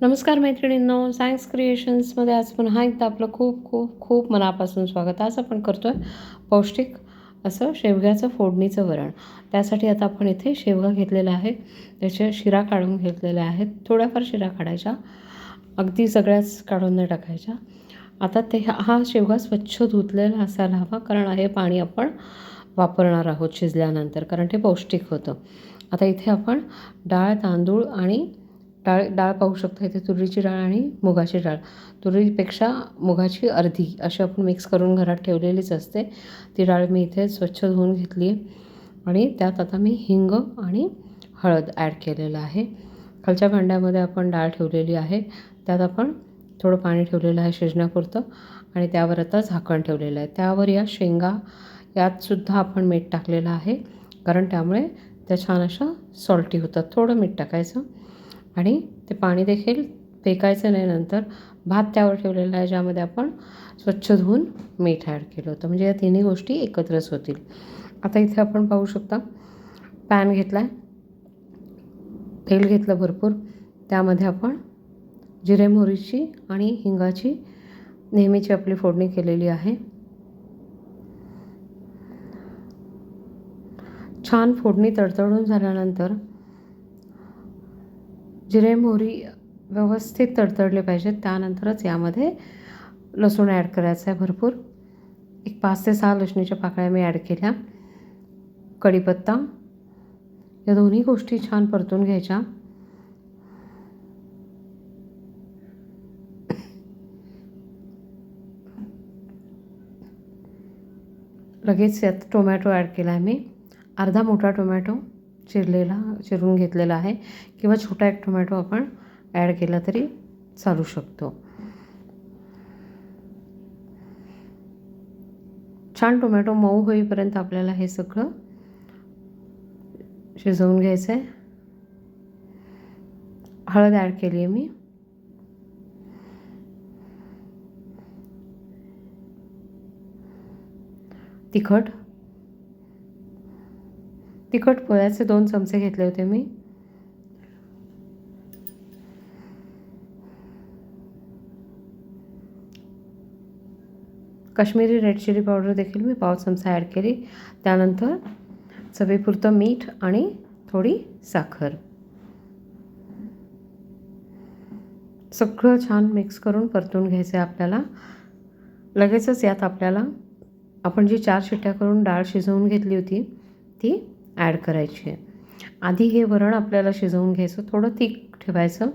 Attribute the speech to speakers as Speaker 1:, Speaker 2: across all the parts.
Speaker 1: नमस्कार मैत्रिणींनो सायन्स क्रिएशन्समध्ये आज पुन्हा एकदा आपलं खूप खूप खूप मनापासून स्वागत. आज आपण करतो आहे पौष्टिक असं शेवग्याचं फोडणीचं वरण. त्यासाठी आता आपण इथे शेवगा घेतलेला आहे. त्याच्या शिरा काढून घेतलेल्या आहेत. थोड्याफार शिरा काढायच्या. अगदी सगळ्याच काढून नाही टाकायच्या. आता ते हा शेवगा स्वच्छ धुतलेला असायला हवा कारण हे पाणी आपण वापरणार आहोत शिजल्यानंतर कारण ते पौष्टिक होतं. आता इथे आपण डाळ तांदूळ आणि डाळ डाळ पाहू शकता इथे तुरीची डाळ आणि मुगाची डाळ. तुरीपेक्षा मुगाची अर्धी अशी आपण मिक्स करून घरात ठेवलेलीच असते. ती डाळ मी इथे स्वच्छ धुवून घेतली आणि त्यात आता मी हिंग आणि हळद ॲड केलेलं आहे. खालच्या भांड्यामध्ये आपण डाळ ठेवलेली आहे. त्यात आपण थोडं पाणी ठेवलेलं आहे शिजण्यापुरतं आणि त्यावर आता झाकण ठेवलेलं आहे. त्यावर या शेंगा यातसुद्धा आपण मीठ टाकलेलं आहे. कारण त्यामुळे त्या छान अशा सॉल्टी होतात. थोडं मीठ टाकायचं. आणि ते पाणी देखील फेकायचं नाही नंतर भात त्यावर ठेवलेला आहे ज्यामध्ये आपण स्वच्छ धुवून मीठ ॲड केलं होतं. म्हणजे या तिन्ही गोष्टी एकत्रच होतील. आता इथे आपण पाहू शकता पॅन घेतला आहे तेल घेतलं भरपूर. त्यामध्ये आपण जिरे मोहरीची आणि हिंगाची नेहमीची आपली फोडणी केलेली आहे. छान फोडणी तडतडून झाल्यानंतर जिरे मोहरी व्यवस्थित तडतडले पाहिजेत. त्यानंतरच यामध्ये लसूण ॲड करायचं आहे भरपूर. एक पाच ते सहा लसणीच्या पाकळ्या मी ॲड केल्या. कढीपत्ता. या दोन्ही गोष्टी छान परतून घ्यायच्या. लगेच यात टोमॅटो ॲड केला आहे मी. अर्धा मोठा टोमॅटो चिरलेला चिरून घेतलेला आहे किंवा छोटा एक टोमॅटो आपण ॲड केला तरी चालू शकतो. छान टोमॅटो मऊ होईपर्यंत आपल्याला हे सगळं शिजवून घ्यायचं आहे. हळद ॲड केली आहे मी. तिखट तिखट पोळ्याचे दोन चमचे घेतले होते मी. काश्मीरी रेड चिली पावडर देखील मी पाव चमचा ॲड केली. त्यानंतर चवीपुरतं मीठ आणि थोडी साखर. सगळं छान मिक्स करून परतून घ्यायचं आहे आपल्याला. लगेचच यात आपल्याला आपण जी चार शिट्ट्या करून डाळ शिजवून घेतली होती ती ॲड करायची आहे. आधी हे वरण आपल्याला शिजवून घ्यायचं थोडं तीक ठेवायचं.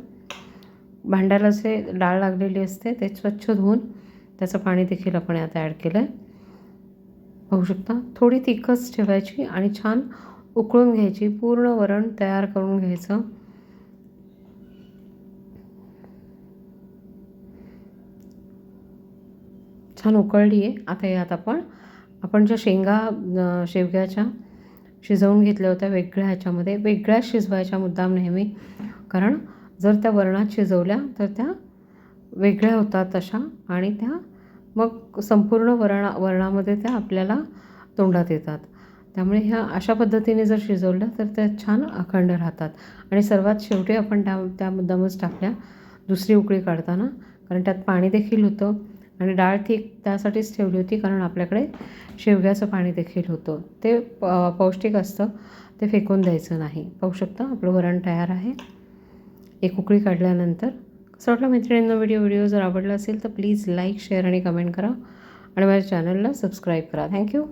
Speaker 1: भांड्याला जे डाळ लागलेली असते ते स्वच्छ धुवून त्याचं पाणी देखील आपण यात ॲड केलं आहे पाहू शकता थोडी तिखच ठेवायची आणि छान उकळून घ्यायची पूर्ण वरण तयार करून घ्यायचं. छान उकळली आहे आता यात आपण आपण ज्या शेंगा शेवग्याच्या शिजवून घेतल्या होत्या वेगळ्या ह्याच्यामध्ये. वेगळ्या शिजवायच्या मुद्दाम नेहमी. कारण जर त्या वरणात शिजवल्या तर त्या वेगळ्या होतात तशा आणि त्या मग संपूर्ण वरणा वरणामध्ये त्या आपल्याला तोंडात येतात. त्यामुळे ह्या अशा पद्धतीने जर शिजवल्या तर त्या छान अखंड राहतात. आणि सर्वात शेवटी आपण त्या त्या मुद्दामच टाकल्या दुसरी उकळी काढताना. कारण त्यात पाणी देखील होतं. आणि डाळ ती त्यासाठीच ठेवली होती कारण आपल्याकडे शेवग्याचं पाणी देखील होतं. ते प पौष्टिक असतं ते फेकून द्यायचं नाही. पाहू शकता आपलं वरण तयार आहे. एक उकळी काढल्यानंतर कसं वाटलं मैत्रिणींना व्हिडिओ? व्हिडिओ जर आवडला असेल तर प्लीज लाईक शेअर आणि कमेंट करा. आणि माझ्या चॅनलला सबस्क्राईब करा. थँक्यू.